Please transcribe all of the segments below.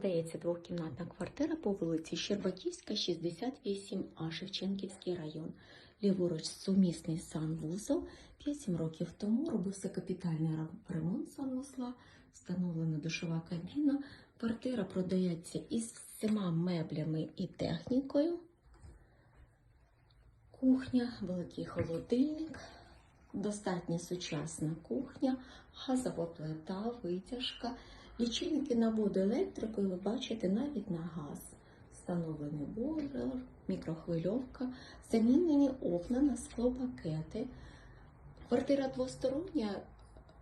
Продається двохкімнатна квартира по вулиці Щербаківська, 68А, Шевченківський район. Ліворуч сумісний санвузол. 5-7 років тому робився капітальний ремонт санвузла, встановлена душова кабіна. Квартира продається із всіма меблями і технікою. Кухня, великий холодильник, достатньо сучасна кухня, газова плита, витяжка. Лічильники на воду електрику ви бачите навіть на газ. Встановлений бойлер, мікрохвильовка, замінені окна на склопакети. Квартира двостороння,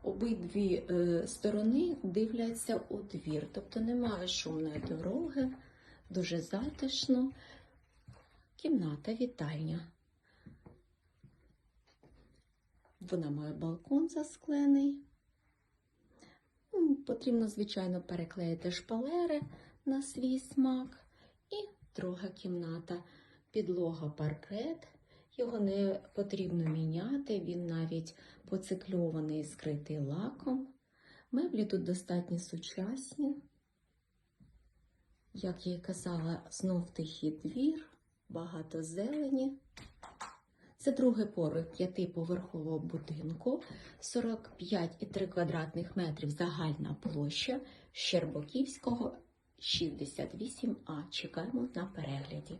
обидві е, сторони дивляться у двір, тобто немає шумної дороги, дуже затишно. Кімната, вітальня. Вона має балкон засклений. Потрібно, звичайно, переклеїти шпалери на свій смак. І друга кімната. Підлога паркет. Його не потрібно міняти, він навіть поцикльований і скритий лаком. Меблі тут достатньо сучасні. Як я і казала, знов тихий двір, багато зелені. Це другий поверх п'ятиповерхового будинку, 45,3 квадратних метрів загальна площа Щербоківського 68А. Чекаємо на перегляді.